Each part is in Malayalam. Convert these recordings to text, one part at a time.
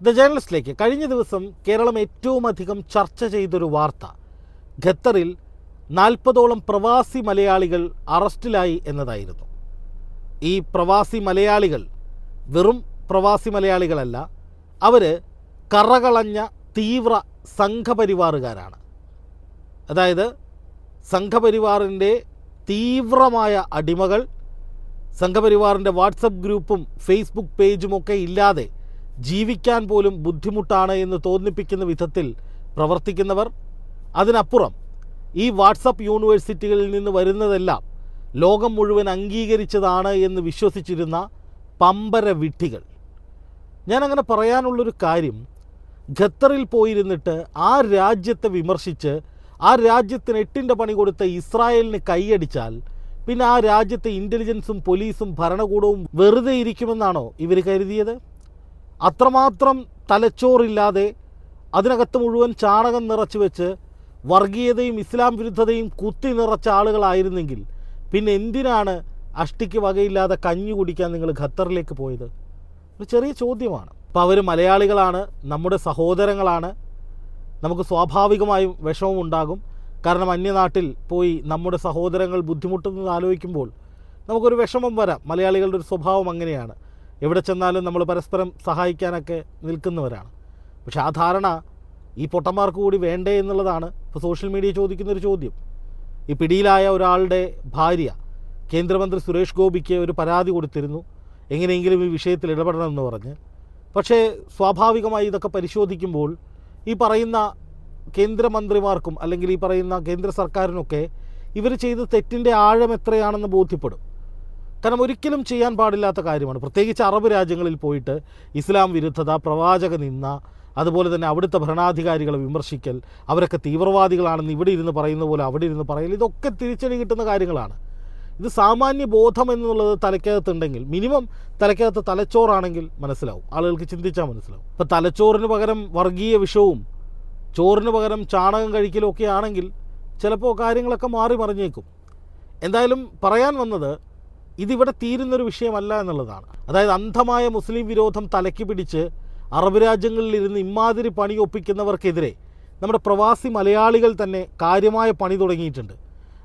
ദ ജേണലിസ്റ്റിലേക്ക് കഴിഞ്ഞ ദിവസം കേരളം ഏറ്റവും അധികം ചർച്ച ചെയ്തൊരു വാർത്ത. ഖത്തറിൽ നാൽപ്പതോളം പ്രവാസി മലയാളികൾ അറസ്റ്റിലായി എന്നതായിരുന്നു. ഈ പ്രവാസി മലയാളികൾ വെറും പ്രവാസി മലയാളികളല്ല അവർ കറകളഞ്ഞ തീവ്ര സംഘപരിവാറുകാരാണ്. അതായത് സംഘപരിവാറിന്റെ തീവ്രമായ അടിമകൾ സംഘപരിവാറിന്റെ വാട്സപ്പ് ഗ്രൂപ്പും ഫേസ്ബുക്ക് പേജുമൊക്കെ ഇല്ലാതെ ജീവിക്കാൻ പോലും ബുദ്ധിമുട്ടാണ് എന്ന് തോന്നിപ്പിക്കുന്ന വിധത്തിൽ പ്രവർത്തിക്കുന്നവർ അതിനപ്പുറം ഈ വാട്സപ്പ് യൂണിവേഴ്സിറ്റികളിൽ നിന്ന് വരുന്നതെല്ലാം ലോകം മുഴുവൻ അംഗീകരിച്ചതാണ് എന്ന് വിശ്വസിച്ചിരുന്ന പമ്പര വിഡ്ഢികൾ. ഞാനങ്ങനെ പറയാനുള്ളൊരു കാര്യം ഖത്തറിൽ പോയിരുന്നിട്ട് ആ രാജ്യത്തെ വിമർശിച്ച് ആ രാജ്യത്തിന് എട്ടിന്റെ പണി കൊടുത്ത ഇസ്രായേലിന് കൈയടിച്ചാൽ പിന്നെ ആ രാജ്യത്തെ ഇന്റലിജൻസും പോലീസും ഭരണകൂടവും വെറുതെ ഇരിക്കുമെന്നാണോ ഇവർ കരുതിയത്? അത്രമാത്രം തലച്ചോറില്ലാതെ അതിനകത്ത് മുഴുവൻ ചാണകം നിറച്ചു വെച്ച് വർഗീയതയും ഇസ്ലാം വിരുദ്ധതയും കുത്തി നിറച്ച ആളുകളായിരുന്നെങ്കിൽ പിന്നെ എന്തിനാണ് അഷ്ടിക്ക് വകയില്ലാതെ കഞ്ഞി കുടിക്കാൻ നിങ്ങൾ ഖത്തറിലേക്ക് പോയത്? ഒരു ചെറിയ ചോദ്യമാണ്. അപ്പോൾ അവർ മലയാളികളാണ് നമ്മുടെ സഹോദരങ്ങളാണ്. നമുക്ക് സ്വാഭാവികമായും വിഷമം ഉണ്ടാകും. കാരണം അന്യനാട്ടിൽ പോയി നമ്മുടെ സഹോദരങ്ങൾ ബുദ്ധിമുട്ടുന്നത് ആലോചിക്കുമ്പോൾ നമുക്കൊരു വിഷമം വരാം. മലയാളികളുടെ ഒരു സ്വഭാവം അങ്ങനെയാണ്. എവിടെ ചെന്നാലും നമ്മൾ പരസ്പരം സഹായിക്കാനൊക്കെ നിൽക്കുന്നവരാണ്. പക്ഷെ ആ ധാരണ ഈ പൊട്ടന്മാർക്ക് കൂടി വേണ്ടേ എന്നുള്ളതാണ് ഇപ്പോൾ സോഷ്യൽ മീഡിയ ചോദിക്കുന്നൊരു ചോദ്യം. ഈ പിടിയിലായ ഒരാളുടെ ഭാര്യ കേന്ദ്രമന്ത്രി സുരേഷ് ഗോപിക്ക് ഒരു പരാതി കൊടുത്തിരുന്നു. എങ്ങനെയെങ്കിലും ഈ വിഷയത്തിൽ ഇടപെടണമെന്ന് പറഞ്ഞ്. പക്ഷേ സ്വാഭാവികമായി ഇതൊക്കെ പരിശോധിക്കുമ്പോൾ ഈ പറയുന്ന കേന്ദ്രമന്ത്രിമാർക്കും അല്ലെങ്കിൽ ഈ പറയുന്ന കേന്ദ്ര സർക്കാരിനൊക്കെ ഇവർ ചെയ്ത തെറ്റിന്റെ ആഴം എത്രയാണെന്ന് ബോധ്യപ്പെടും. കാരണം ഒരിക്കലും ചെയ്യാൻ പാടില്ലാത്ത കാര്യമാണ്. പ്രത്യേകിച്ച് അറബ് രാജ്യങ്ങളിൽ പോയിട്ട് ഇസ്ലാം വിരുദ്ധത പ്രവാചക നിന്ന അതുപോലെ തന്നെ അവിടുത്തെ ഭരണാധികാരികളെ വിമർശിക്കൽ അവരൊക്കെ തീവ്രവാദികളാണെന്ന് ഇവിടെ ഇരുന്ന് പറയുന്ന പോലെ അവിടെ ഇരുന്ന് പറയൽ ഇതൊക്കെ തിരിച്ചടി കിട്ടുന്ന കാര്യങ്ങളാണ്. ഇത് സാമാന്യ ബോധം എന്നുള്ളത് തലയ്ക്കകത്തുണ്ടെങ്കിൽ മിനിമം തലയ്ക്കകത്ത് തലച്ചോറാണെങ്കിൽ മനസ്സിലാവും. ആളുകൾക്ക് ചിന്തിച്ചാൽ മനസ്സിലാവും. ഇപ്പം തലച്ചോറിന് പകരം വർഗീയ വിഷവും ചോറിന് പകരം ചാണകം കഴിക്കലും ആണെങ്കിൽ ചിലപ്പോൾ കാര്യങ്ങളൊക്കെ മാറി മറിഞ്ഞേക്കും. എന്തായാലും പറയാൻ വന്നത് ഇതിവിടെ തീരുന്നൊരു വിഷയമല്ല എന്നുള്ളതാണ്. അതായത് അന്ധമായ മുസ്ലിം വിരോധം തലയ്ക്ക് പിടിച്ച് അറബ് രാജ്യങ്ങളിൽ ഇരുന്ന് ഇമാതിരി പണി ഒപ്പിക്കുന്നവർക്കെതിരെ നമ്മുടെ പ്രവാസി മലയാളികൾ തന്നെ കാര്യമായ പണി തുടങ്ങിയിട്ടുണ്ട്.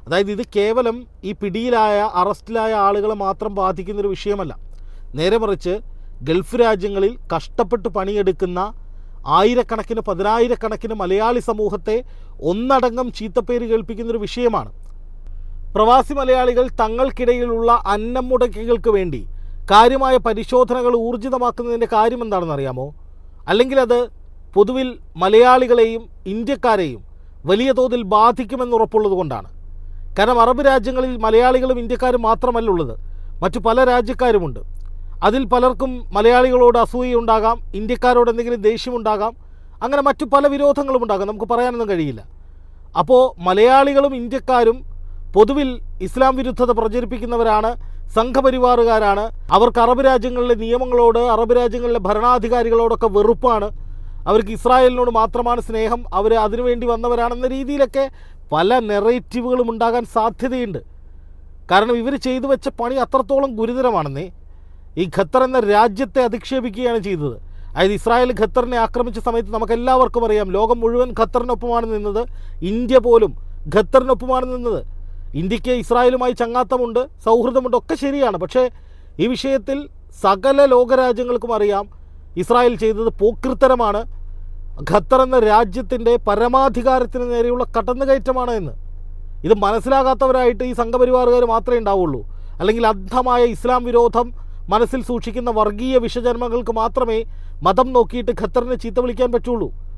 അതായത് ഇത് കേവലം ഈ പിടിയിലായ അറസ്റ്റിലായ ആളുകളെ മാത്രം ബാധിക്കുന്നൊരു വിഷയമല്ല. നേരെ മറിച്ച് ഗൾഫ് രാജ്യങ്ങളിൽ കഷ്ടപ്പെട്ട് പണിയെടുക്കുന്ന ആയിരക്കണക്കിന് പതിനായിരക്കണക്കിന് മലയാളി സമൂഹത്തെ ഒന്നടങ്കം ചീത്തപ്പേര് കേൾപ്പിക്കുന്നൊരു വിഷയമാണ്. പ്രവാസി മലയാളികൾ തങ്ങൾക്കിടയിലുള്ള അന്നം മുടക്കികൾക്ക് വേണ്ടി കാര്യമായ പരിശോധനകൾ ഊർജിതമാക്കുന്നതിന്റെ കാര്യം എന്താണെന്നറിയാമോ അല്ലെങ്കിൽ അത് പൊതുവിൽ മലയാളികളെയും ഇന്ത്യക്കാരെയും വലിയ തോതിൽ ബാധിക്കുമെന്ന് ഉറപ്പുള്ളത് കൊണ്ടാണ്. കാരണം അറബ് രാജ്യങ്ങളിൽ മലയാളികളും ഇന്ത്യക്കാരും മാത്രമല്ല ഉള്ളത്. മറ്റു പല രാജ്യക്കാരുമുണ്ട്. അതിൽ പലർക്കും മലയാളികളോട് അസൂയയുണ്ടാകാം ഇന്ത്യക്കാരോട് എന്തെങ്കിലും ദേഷ്യമുണ്ടാകാം അങ്ങനെ മറ്റു പല വിരോധങ്ങളും ഉണ്ടാകാം. നമുക്ക് പറയാനൊന്നും കഴിയില്ല. അപ്പോൾ മലയാളികളും ഇന്ത്യക്കാരും പൊതുവിൽ ഇസ്ലാം വിരുദ്ധത പ്രചരിപ്പിക്കുന്നവരാണ് സംഘപരിവാറുകാരാണ്. അവർക്ക് അറബ് രാജ്യങ്ങളിലെ നിയമങ്ങളോട് അറബ് രാജ്യങ്ങളിലെ ഭരണാധികാരികളോടൊക്കെ വെറുപ്പാണ്. അവർക്ക് ഇസ്രായേലിനോട് മാത്രമാണ് സ്നേഹം. അവർ അതിനുവേണ്ടി വന്നവരാണെന്ന രീതിയിലൊക്കെ പല നെറേറ്റീവുകളും ഉണ്ടാകാൻ സാധ്യതയുണ്ട്. കാരണം ഇവർ ചെയ്തു വെച്ച പണി അത്രത്തോളം ഗുരുതരമാണെന്നേ. ഈ ഖത്തർ എന്ന രാജ്യത്തെ അധിക്ഷേപിക്കുകയാണ് ചെയ്തത്. അതായത് ഇസ്രായേൽ ഖത്തറിനെ ആക്രമിച്ച സമയത്ത് നമുക്ക് എല്ലാവർക്കും അറിയാം ലോകം മുഴുവൻ ഖത്തറിനൊപ്പമാണ് നിന്നത്. ഇന്ത്യ പോലും ഖത്തറിനൊപ്പമാണ് നിന്നത്. ഇന്ത്യയ്ക്ക് ഇസ്രായേലുമായി ചങ്ങാത്തമുണ്ട് സൗഹൃദമുണ്ട് ഒക്കെ ശരിയാണ്. പക്ഷേ ഈ വിഷയത്തിൽ സകല ലോകരാജ്യങ്ങൾക്കും അറിയാം ഇസ്രായേൽ ചെയ്തത് പോക്കൃത്തരമാണ്. ഖത്തർ എന്ന രാജ്യത്തിന്റെ പരമാധികാരത്തിന് നേരെയുള്ള കടന്നുകയറ്റമാണ് എന്ന്. ഇത് മനസ്സിലാകാത്തവരായിട്ട് ഈ സംഘപരിവാറുകാർ മാത്രമേ ഉണ്ടാവുള്ളൂ. അല്ലെങ്കിൽ അന്ധമായ ഇസ്ലാം വിരോധം മനസ്സിൽ സൂക്ഷിക്കുന്ന വർഗീയ വിഷജന്മങ്ങൾക്ക് മാത്രമേ മതം നോക്കിയിട്ട് ഖത്തറിനെ ചീത്ത വിളിക്കാൻ പറ്റുള്ളൂ.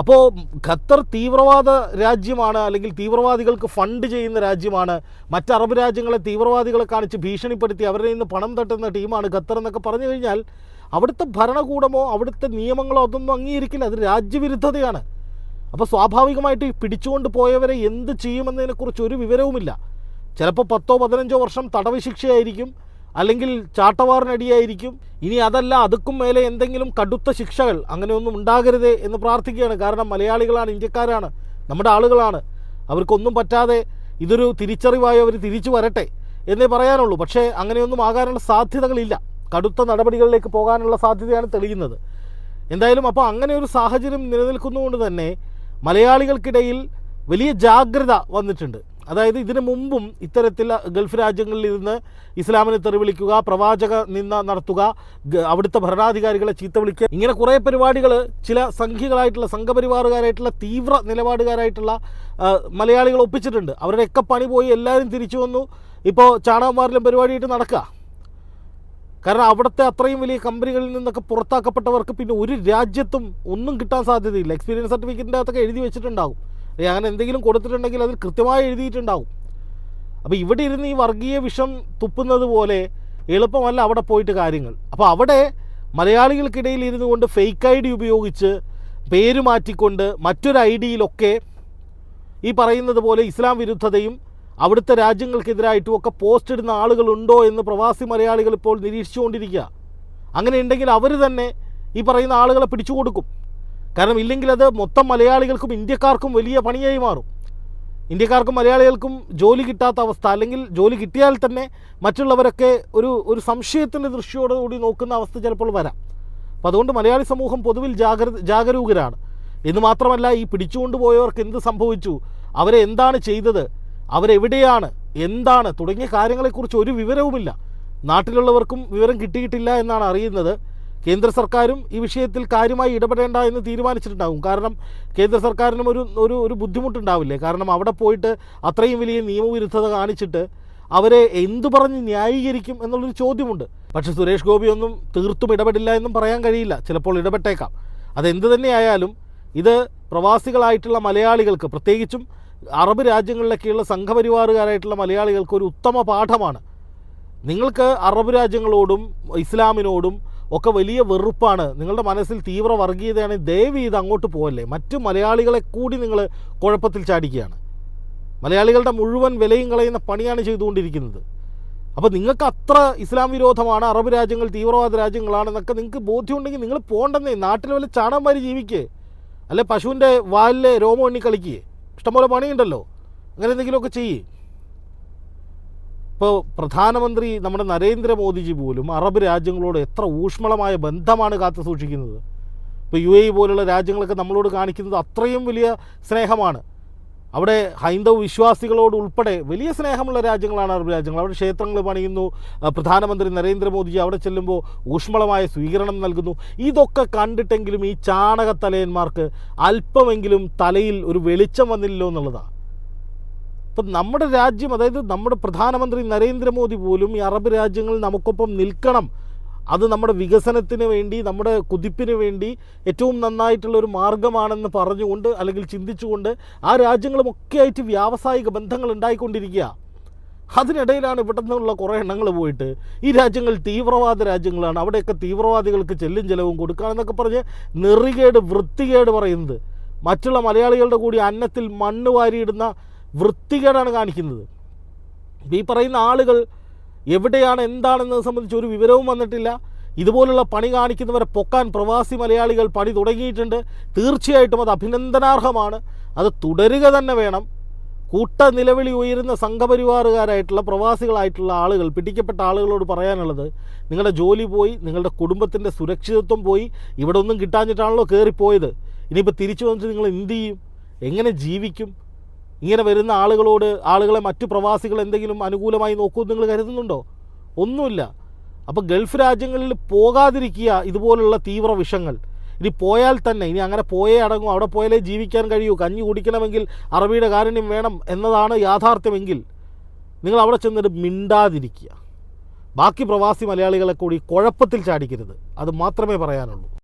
അപ്പോൾ ഖത്തർ തീവ്രവാദ രാജ്യമാണ് അല്ലെങ്കിൽ തീവ്രവാദികൾക്ക് ഫണ്ട് ചെയ്യുന്ന രാജ്യമാണ്. മറ്റ് അറബ് രാജ്യങ്ങളെ തീവ്രവാദികളെ കാണിച്ച് ഭീഷണിപ്പെടുത്തി അവരിൽ നിന്ന് പണം തട്ടുന്ന ടീമാണ് ഖത്തർ എന്നൊക്കെ പറഞ്ഞു കഴിഞ്ഞാൽ അവിടുത്തെ ഭരണകൂടമോ അവിടുത്തെ നിയമങ്ങളോ അതൊന്നും അംഗീകരിക്കില്ല. അത് രാജ്യവിരുദ്ധതയാണ്. അപ്പോൾ സ്വാഭാവികമായിട്ട് പിടിച്ചുകൊണ്ട് പോയവരെ എന്ത് ചെയ്യുമെന്നതിനെക്കുറിച്ച് ഒരു വിവരവുമില്ല. ചിലപ്പോൾ പത്തോ പതിനഞ്ചോ വർഷം തടവ് ശിക്ഷയായിരിക്കും. അല്ലെങ്കിൽ ചാട്ടവാറിനടിയായിരിക്കും. ഇനി അതല്ല അതുക്കും മേലെ എന്തെങ്കിലും കടുത്ത ശിക്ഷകൾ അങ്ങനെയൊന്നും ഉണ്ടാകരുത് എന്ന് പ്രാർത്ഥിക്കുകയാണ്. കാരണം മലയാളികളാണ് ഇന്ത്യക്കാരാണ് നമ്മുടെ ആളുകളാണ്. അവർക്കൊന്നും പറ്റാതെ ഇതൊരു തിരിച്ചറിവായി അവർ തിരിച്ചു വരട്ടെ എന്നേ പറയാനുള്ളൂ. പക്ഷേ അങ്ങനെയൊന്നും ആകാനുള്ള സാധ്യതകളില്ല. കടുത്ത നടപടികളിലേക്ക് പോകാനുള്ള സാധ്യതയാണ് തെളിയുന്നത്. എന്തായാലും അപ്പോൾ അങ്ങനെ ഒരു സാഹചര്യം നിലനിൽക്കുന്നതുകൊണ്ട് തന്നെ മലയാളികൾക്കിടയിൽ വലിയ ജാഗ്രത വന്നിട്ടുണ്ട്. അതായത് ഇതിനു മുമ്പും ഇത്തരത്തിൽ ഗൾഫ് രാജ്യങ്ങളിൽ ഇരുന്ന് ഇസ്ലാമിനെ തെറിവിളിക്കുക പ്രവാചക നിന്ന നടത്തുക അവിടുത്തെ ഭരണാധികാരികളെ ചീത്ത വിളിക്കുക ഇങ്ങനെ കുറേ പരിപാടികൾ ചില സംഘികളായിട്ടുള്ള സംഘപരിവാറുകാരായിട്ടുള്ള തീവ്ര നിലപാടുകാരായിട്ടുള്ള മലയാളികൾ ഒപ്പിച്ചിട്ടുണ്ട്. അവരുടെയൊക്കെ പണി പോയി എല്ലാവരും തിരിച്ചു വന്നു. ഇപ്പോൾ ചാണകന്മാരിലും പരിപാടിയായിട്ട് നടക്കുക കാരണം അവിടുത്തെ അത്രയും വലിയ കമ്പനികളിൽ നിന്നൊക്കെ പുറത്താക്കപ്പെട്ടവർക്ക് പിന്നെ ഒരു രാജ്യത്തും ഒന്നും കിട്ടാൻ സാധ്യതയില്ല. എക്സ്പീരിയൻസ് സർട്ടിഫിക്കറ്റിന്റെ അകത്തൊക്കെ എഴുതി വെച്ചിട്ടുണ്ടാവും. അല്ലെങ്കിൽ അങ്ങനെ എന്തെങ്കിലും കൊടുത്തിട്ടുണ്ടെങ്കിൽ അതിൽ കൃത്യമായി എഴുതിയിട്ടുണ്ടാവും. അപ്പോൾ ഇവിടെ ഇരുന്ന് ഈ വർഗീയ വിഷം തുപ്പുന്നത് പോലെ എളുപ്പമല്ല അവിടെ പോയിട്ട് കാര്യങ്ങൾ. അപ്പോൾ അവിടെ മലയാളികൾക്കിടയിൽ ഇരുന്നു കൊണ്ട് ഫേക്ക് ഐ ഡി ഉപയോഗിച്ച് പേര് മാറ്റിക്കൊണ്ട് മറ്റൊരു ഐ ഡിയിലൊക്കെ ഈ പറയുന്നത് പോലെ ഇസ്ലാം വിരുദ്ധതയും അവിടുത്തെ രാജ്യങ്ങൾക്കെതിരായിട്ടും ഒക്കെ പോസ്റ്റ് ഇടുന്ന ആളുകളുണ്ടോ എന്ന് പ്രവാസി മലയാളികൾ ഇപ്പോൾ നിരീക്ഷിച്ചുകൊണ്ടിരിക്കുക. അങ്ങനെ ഉണ്ടെങ്കിൽ അവർ തന്നെ ഈ പറയുന്ന ആളുകളെ പിടിച്ചു കൊടുക്കും കാരണം ഇല്ലെങ്കിൽ അത് മൊത്തം മലയാളികൾക്കും ഇന്ത്യക്കാർക്കും വലിയ പണിയായി മാറും. ഇന്ത്യക്കാർക്കും മലയാളികൾക്കും ജോലി കിട്ടാത്ത അവസ്ഥ അല്ലെങ്കിൽ ജോലി കിട്ടിയാൽ തന്നെ മറ്റുള്ളവരൊക്കെ ഒരു ഒരു സംശയത്തിന്റെ ദൃഷ്ടിയോടുകൂടി നോക്കുന്ന അവസ്ഥ ചിലപ്പോൾ വരാം. അപ്പം അതുകൊണ്ട് മലയാളി സമൂഹം പൊതുവിൽ ജാഗ്ര ജാഗരൂകരാണ്. എന്ന് മാത്രമല്ല ഈ പിടിച്ചുകൊണ്ടുപോയവർക്ക് എന്ത് സംഭവിച്ചു? അവരെ എന്താണ് ചെയ്തത്? അവരെവിടെയാണ്? എന്താണ്? തുടങ്ങിയ കാര്യങ്ങളെക്കുറിച്ച് ഒരു വിവരവുമില്ല. നാട്ടിലുള്ളവർക്കും വിവരം കിട്ടിയിട്ടില്ല എന്നാണ് അറിയുന്നത്. കേന്ദ്ര സർക്കാരും ഈ വിഷയത്തിൽ കാര്യമായി ഇടപെടേണ്ട എന്ന് തീരുമാനിച്ചിട്ടുണ്ടാകും കാരണം കേന്ദ്ര സർക്കാരിനും ഒരു ഒരു ഒരു ബുദ്ധിമുട്ടുണ്ടാവില്ലേ? കാരണം അവിടെ പോയിട്ട് അത്രയും വലിയ നിയമവിരുദ്ധത കാണിച്ചിട്ട് അവരെ എന്തു പറഞ്ഞ് ന്യായീകരിക്കും എന്നുള്ളൊരു ചോദ്യമുണ്ട്. പക്ഷേ സുരേഷ് ഗോപിയൊന്നും തീർത്തും ഇടപെടില്ല എന്നും പറയാൻ കഴിയില്ല. ചിലപ്പോൾ ഇടപെട്ടേക്കാം. അതെന്ത് തന്നെയായാലും ഇത് പ്രവാസികളായിട്ടുള്ള മലയാളികൾക്ക് പ്രത്യേകിച്ചും അറബ് രാജ്യങ്ങളിലൊക്കെയുള്ള സംഘപരിവാറുകാരായിട്ടുള്ള മലയാളികൾക്ക് ഒരു ഉത്തമ പാഠമാണ്. നിങ്ങൾക്ക് അറബ് രാജ്യങ്ങളോടും ഇസ്ലാമിനോടും ഒക്കെ വലിയ വെറുപ്പാണ്. നിങ്ങളുടെ മനസ്സിൽ തീവ്ര വർഗീയതയാണ്. ദയവ് ഇത് അങ്ങോട്ട് പോകല്ലേ മറ്റ് മലയാളികളെ കൂടി നിങ്ങൾ കുഴപ്പത്തിൽ ചാടിക്കുകയാണ്. മലയാളികളുടെ മുഴുവൻ വിലയും കളയുന്ന പണിയാണ് ചെയ്തുകൊണ്ടിരിക്കുന്നത്. അപ്പോൾ നിങ്ങൾക്ക് അത്ര ഇസ്ലാം വിരോധമാണ് അറബ് രാജ്യങ്ങൾ തീവ്രവാദ രാജ്യങ്ങളാണെന്നൊക്കെ നിങ്ങൾക്ക് ബോധ്യമുണ്ടെങ്കിൽ നിങ്ങൾ പോകണ്ടെന്നേ നാട്ടിൽ വല്ല ചാണന്മാർ ജീവിക്കേ. അല്ലെ പശുവിന്റെ വാലിലെ രോമം എണ്ണി കളിക്കുകയെ ഇഷ്ടംപോലെ പണിയുണ്ടല്ലോ. അങ്ങനെ എന്തെങ്കിലുമൊക്കെ ചെയ്യേ. ഇപ്പോൾ പ്രധാനമന്ത്രി നമ്മുടെ നരേന്ദ്രമോദിജി പോലും അറബ് രാജ്യങ്ങളോട് എത്ര ഊഷ്മളമായ ബന്ധമാണ് കാത്തു സൂക്ഷിക്കുന്നത് ഇപ്പോൾ യു എ പോലുള്ള രാജ്യങ്ങളൊക്കെ നമ്മളോട് കാണിക്കുന്നത് അത്രയും വലിയ സ്നേഹമാണ്. അവിടെ ഹൈന്ദവ വിശ്വാസികളോട് ഉൾപ്പെടെ വലിയ സ്നേഹമുള്ള രാജ്യങ്ങളാണ് അറബ് രാജ്യങ്ങൾ. അവിടെ ക്ഷേത്രങ്ങൾ പണിയുന്നു. പ്രധാനമന്ത്രി നരേന്ദ്രമോദിജി അവിടെ ചെല്ലുമ്പോൾ ഊഷ്മളമായ സ്വീകരണം നൽകുന്നു. ഇതൊക്കെ കണ്ടിട്ടെങ്കിലും ഈ ചാണകത്തലയന്മാർക്ക് അല്പമെങ്കിലും തലയിൽ ഒരു വെളിച്ചം വന്നില്ലോ എന്നുള്ളതാണ് ഇപ്പം നമ്മുടെ രാജ്യം അതായത് നമ്മുടെ പ്രധാനമന്ത്രി നരേന്ദ്രമോദി പോലും ഈ അറബ് രാജ്യങ്ങളിൽ നമുക്കൊപ്പം നിൽക്കണം. അത് നമ്മുടെ വികസനത്തിന് വേണ്ടി നമ്മുടെ കുതിപ്പിന് വേണ്ടി ഏറ്റവും നന്നായിട്ടുള്ള ഒരു മാർഗമാണെന്ന് പറഞ്ഞുകൊണ്ട് അല്ലെങ്കിൽ ചിന്തിച്ചുകൊണ്ട് ആ രാജ്യങ്ങളുമൊക്കെ ആയിട്ട് വ്യാവസായിക ബന്ധങ്ങൾ ഉണ്ടായിക്കൊണ്ടിരിക്കുക. അതിനിടയിലാണ് ഇവിടെ നിന്നുള്ള കുറേ എണ്ണങ്ങൾ പോയിട്ട് ഈ രാജ്യങ്ങൾ തീവ്രവാദ രാജ്യങ്ങളാണ്. അവിടെയൊക്കെ തീവ്രവാദികൾക്ക് ചെല്ലും ചെലവും കൊടുക്കുകയാണെന്നൊക്കെ പറഞ്ഞ് നെറികേട് വൃത്തികേട് പറയുന്നത്. മറ്റുള്ള മലയാളികളുടെ കൂടി അന്നത്തിൽ മണ്ണ് വാരിയിടുന്ന വൃത്തികേടാണ് കാണിക്കുന്നത്. ഈ പറയുന്ന ആളുകൾ എവിടെയാണ് എന്താണെന്നത് സംബന്ധിച്ച് ഒരു വിവരവും വന്നിട്ടില്ല. ഇതുപോലുള്ള പണി കാണിക്കുന്നവരെ പൊക്കാൻ പ്രവാസി മലയാളികൾ പണി തുടങ്ങിയിട്ടുണ്ട്. തീർച്ചയായിട്ടും അത് അഭിനന്ദനാർഹമാണ്. അത് തുടരുക തന്നെ വേണം. കൂട്ട നിലവിളി ഉയരുന്ന സംഘപരിവാറുകാരായിട്ടുള്ള പ്രവാസികളായിട്ടുള്ള ആളുകൾ പിടിക്കപ്പെട്ട ആളുകളോട് പറയാനുള്ളത് നിങ്ങളുടെ ജോലി പോയി നിങ്ങളുടെ കുടുംബത്തിന്റെ സുരക്ഷിതത്വം പോയി ഇവിടെ ഒന്നും കിട്ടാഞ്ഞിട്ടാണല്ലോ കയറിപ്പോയത് ഇനിയിപ്പോൾ തിരിച്ചു വന്നിട്ട് നിങ്ങൾ എന്ത് ചെയ്യും? എങ്ങനെ ജീവിക്കും? ഇങ്ങനെ വരുന്ന ആളുകളോട് ആളുകളെ മറ്റു പ്രവാസികൾ എന്തെങ്കിലും അനുകൂലമായി നോക്കുമെന്ന് നിങ്ങൾ കരുതുന്നുണ്ടോ? ഒന്നുമില്ല. അപ്പോൾ ഗൾഫ് രാജ്യങ്ങളിൽ പോകാതിരിക്കുക ഇതുപോലുള്ള തീവ്ര വിഷങ്ങൾ. ഇനി പോയാൽ തന്നെ ഇനി അങ്ങനെ പോയേ അടങ്ങും അവിടെ പോയാലേ ജീവിക്കാൻ കഴിയൂ കഞ്ഞി കുടിക്കണമെങ്കിൽ അറബിയുടെ കാരുണ്യം വേണം എന്നതാണ് യാഥാർത്ഥ്യമെങ്കിൽ നിങ്ങൾ അവിടെ ചെന്നിട്ട് മിണ്ടാതിരിക്കുക. ബാക്കി പ്രവാസി മലയാളികളെ കൂടി കുഴപ്പത്തിൽ ചാടിക്കരുത്. അത് മാത്രമേ പറയാനുള്ളൂ.